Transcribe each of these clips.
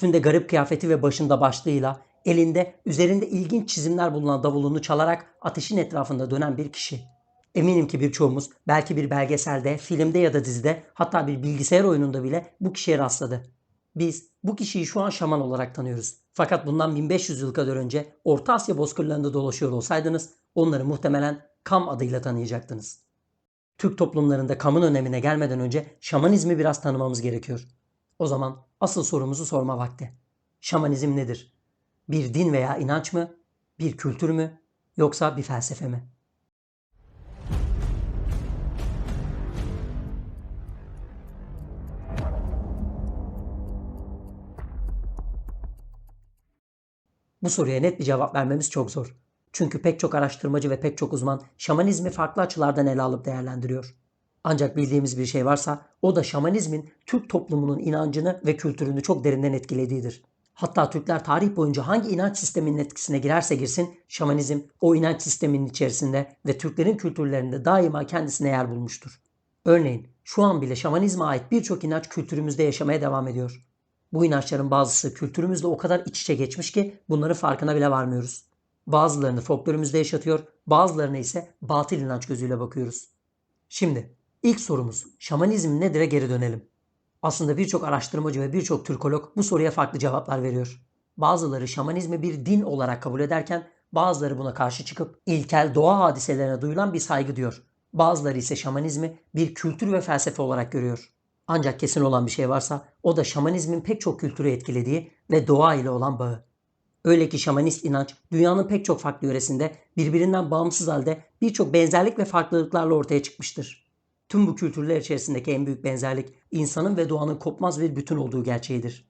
Üstünde garip kıyafeti ve başında başlığıyla, elinde üzerinde ilginç çizimler bulunan davulunu çalarak ateşin etrafında dönen bir kişi. Eminim ki birçoğumuz belki bir belgeselde, filmde ya da dizide hatta bir bilgisayar oyununda bile bu kişiye rastladı. Biz bu kişiyi şu an şaman olarak tanıyoruz. Fakat bundan 1500 yıl kadar önce Orta Asya bozkırlarında dolaşıyor olsaydınız onları muhtemelen Kam adıyla tanıyacaktınız. Türk toplumlarında kamın önemine gelmeden önce şamanizmi biraz tanımamız gerekiyor. O zaman asıl sorumuzu sorma vakti. Şamanizm nedir? Bir din veya inanç mı? Bir kültür mü? Yoksa bir felsefe mi? Bu soruya net bir cevap vermemiz çok zor. Çünkü pek çok araştırmacı ve pek çok uzman şamanizmi farklı açılardan ele alıp değerlendiriyor. Ancak bildiğimiz bir şey varsa o da şamanizmin Türk toplumunun inancını ve kültürünü çok derinden etkilediğidir. Hatta Türkler tarih boyunca hangi inanç sisteminin etkisine girerse girsin şamanizm o inanç sisteminin içerisinde ve Türklerin kültürlerinde daima kendisine yer bulmuştur. Örneğin şu an bile şamanizme ait birçok inanç kültürümüzde yaşamaya devam ediyor. Bu inançların bazısı kültürümüzle o kadar iç içe geçmiş ki bunların farkına bile varmıyoruz. Bazılarını folklorümüzde yaşatıyor, bazılarına ise batıl inanç gözüyle bakıyoruz. Şimdi ilk sorumuz şamanizm nedir'e geri dönelim. Aslında birçok araştırmacı ve birçok Türkolog bu soruya farklı cevaplar veriyor. Bazıları şamanizmi bir din olarak kabul ederken bazıları buna karşı çıkıp ilkel doğa hadiselerine duyulan bir saygı diyor. Bazıları ise şamanizmi bir kültür ve felsefe olarak görüyor. Ancak kesin olan bir şey varsa o da şamanizmin pek çok kültürü etkilediği ve doğa ile olan bağı. Öyle ki şamanist inanç dünyanın pek çok farklı yöresinde birbirinden bağımsız halde birçok benzerlik ve farklılıklarla ortaya çıkmıştır. Tüm bu kültürler içerisindeki en büyük benzerlik insanın ve doğanın kopmaz bir bütün olduğu gerçeğidir.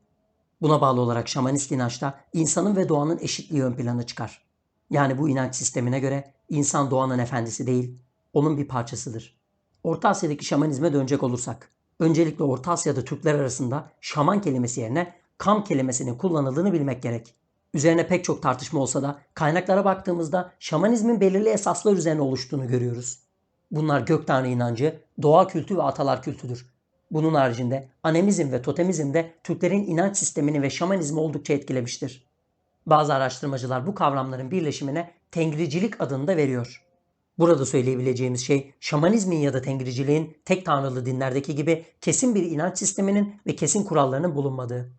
Buna bağlı olarak şamanist inançta insanın ve doğanın eşitliği ön plana çıkar. Yani bu inanç sistemine göre insan doğanın efendisi değil, onun bir parçasıdır. Orta Asya'daki şamanizme dönecek olursak, öncelikle Orta Asya'da Türkler arasında şaman kelimesi yerine kam kelimesinin kullanıldığını bilmek gerek. Üzerine pek çok tartışma olsa da kaynaklara baktığımızda şamanizmin belirli esaslar üzerine oluştuğunu görüyoruz. Bunlar gök tanrı inancı, doğa kültü ve atalar kültüdür. Bunun haricinde anemizm ve totemizm de Türklerin inanç sistemini ve şamanizmi oldukça etkilemiştir. Bazı araştırmacılar bu kavramların birleşimine tengricilik adını da veriyor. Burada söyleyebileceğimiz şey şamanizmin ya da tengriciliğin tek tanrılı dinlerdeki gibi kesin bir inanç sisteminin ve kesin kurallarının bulunmadığı.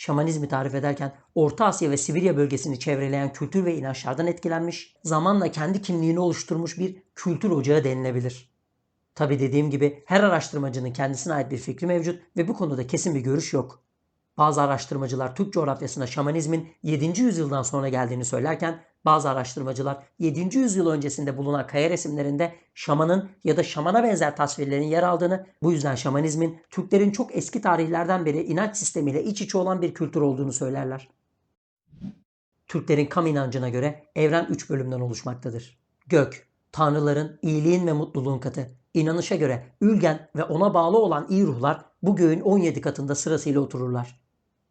Şamanizmi tarif ederken Orta Asya ve Sibirya bölgesini çevreleyen kültür ve inançlardan etkilenmiş, zamanla kendi kimliğini oluşturmuş bir kültür ocağı denilebilir. Tabi dediğim gibi her araştırmacının kendisine ait bir fikri mevcut ve bu konuda kesin bir görüş yok. Bazı araştırmacılar Türk coğrafyasına şamanizmin 7. yüzyıldan sonra geldiğini söylerken bazı araştırmacılar 7. yüzyıl öncesinde bulunan kaya resimlerinde şamanın ya da şamana benzer tasvirlerin yer aldığını, bu yüzden şamanizmin Türklerin çok eski tarihlerden beri inanç sistemiyle iç içe olan bir kültür olduğunu söylerler. Türklerin kam inancına göre evren 3 bölümden oluşmaktadır. Gök, tanrıların iyiliğin ve mutluluğun katı. İnanışa göre Ülgen ve ona bağlı olan iyi ruhlar bu göğün 17 katında sırasıyla otururlar.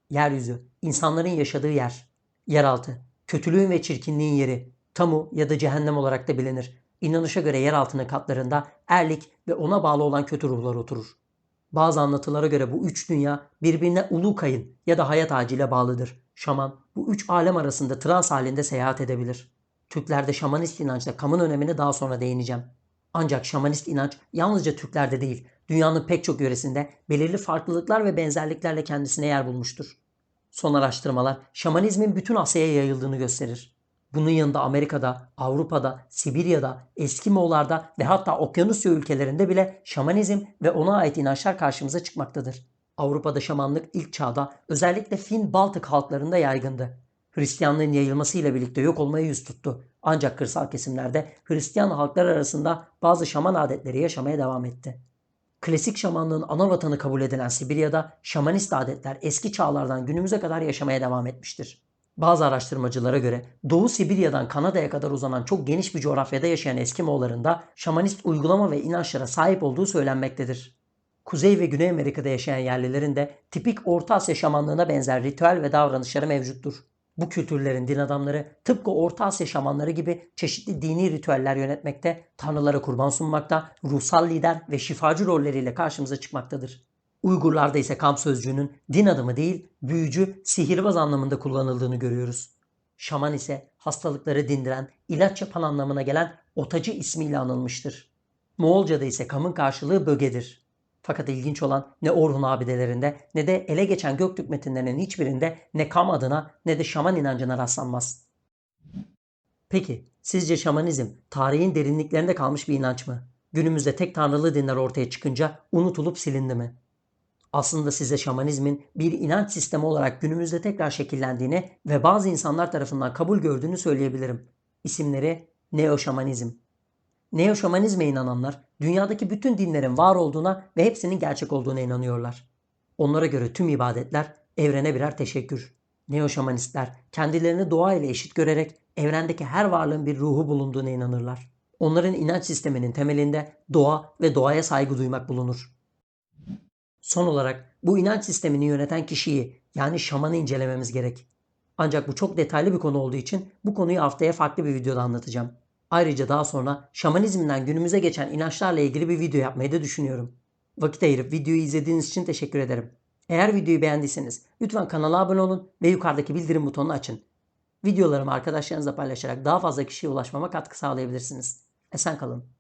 Yeryüzü, insanların yaşadığı yer. Yeraltı, kötülüğün ve çirkinliğin yeri. Tamu ya da cehennem olarak da bilinir. İnanışa göre yer altının katlarında erlik ve ona bağlı olan kötü ruhlar oturur. Bazı anlatılara göre bu üç dünya birbirine ulu kayın ya da hayat ağacıyla bağlıdır. Şaman bu üç alem arasında trans halinde seyahat edebilir. Türklerde şamanist inançta kamın önemine daha sonra değineceğim. Ancak şamanist inanç yalnızca Türklerde değil, dünyanın pek çok yöresinde belirli farklılıklar ve benzerliklerle kendisine yer bulmuştur. Son araştırmalar şamanizmin bütün Asya'ya yayıldığını gösterir. Bunun yanında Amerika'da, Avrupa'da, Sibirya'da, Eskimoğullar'da ve hatta Okyanusya ülkelerinde bile şamanizm ve ona ait inançlar karşımıza çıkmaktadır. Avrupa'da şamanlık ilk çağda özellikle Fin-Baltık halklarında yaygındı. Hristiyanlığın yayılmasıyla birlikte yok olmaya yüz tuttu. Ancak kırsal kesimlerde Hristiyan halklar arasında bazı şaman adetleri yaşamaya devam etti. Klasik şamanlığın ana vatanı kabul edilen Sibirya'da şamanist adetler eski çağlardan günümüze kadar yaşamaya devam etmiştir. Bazı araştırmacılara göre Doğu Sibirya'dan Kanada'ya kadar uzanan çok geniş bir coğrafyada yaşayan Eskimoğulların da şamanist uygulama ve inançlara sahip olduğu söylenmektedir. Kuzey ve Güney Amerika'da yaşayan yerlilerin de tipik Orta Asya şamanlığına benzer ritüel ve davranışları mevcuttur. Bu kültürlerin din adamları tıpkı Orta Asya şamanları gibi çeşitli dini ritüeller yönetmekte, tanrılara kurban sunmakta, ruhsal lider ve şifacı rolleriyle karşımıza çıkmaktadır. Uygurlarda ise kamp sözcüğünün din adamı değil, büyücü, sihirbaz anlamında kullanıldığını görüyoruz. Şaman ise hastalıkları dindiren, ilaç yapan anlamına gelen otacı ismiyle anılmıştır. Moğolca'da ise kamın karşılığı bögedir. Fakat ilginç olan ne Orhun abidelerinde ne de ele geçen Göktürk metinlerinin hiçbirinde ne kam adına ne de şaman inancına rastlanmaz. Peki sizce şamanizm tarihin derinliklerinde kalmış bir inanç mı? Günümüzde tek tanrılı dinler ortaya çıkınca unutulup silindi mi? Aslında size şamanizmin bir inanç sistemi olarak günümüzde tekrar şekillendiğini ve bazı insanlar tarafından kabul gördüğünü söyleyebilirim. İsimleri Neo-Şamanizm. Neo-Şamanizme inananlar dünyadaki bütün dinlerin var olduğuna ve hepsinin gerçek olduğuna inanıyorlar. Onlara göre tüm ibadetler evrene birer teşekkür. Neo-Şamanistler kendilerini doğa ile eşit görerek evrendeki her varlığın bir ruhu bulunduğuna inanırlar. Onların inanç sisteminin temelinde doğa ve doğaya saygı duymak bulunur. Son olarak bu inanç sistemini yöneten kişiyi yani şamanı incelememiz gerek. Ancak bu çok detaylı bir konu olduğu için bu konuyu haftaya farklı bir videoda anlatacağım. Ayrıca daha sonra şamanizmden günümüze geçen inançlarla ilgili bir video yapmayı da düşünüyorum. Vakit ayırıp videoyu izlediğiniz için teşekkür ederim. Eğer videoyu beğendiyseniz lütfen kanala abone olun ve yukarıdaki bildirim butonunu açın. Videolarımı arkadaşlarınızla paylaşarak daha fazla kişiye ulaşmama katkı sağlayabilirsiniz. Esen kalın.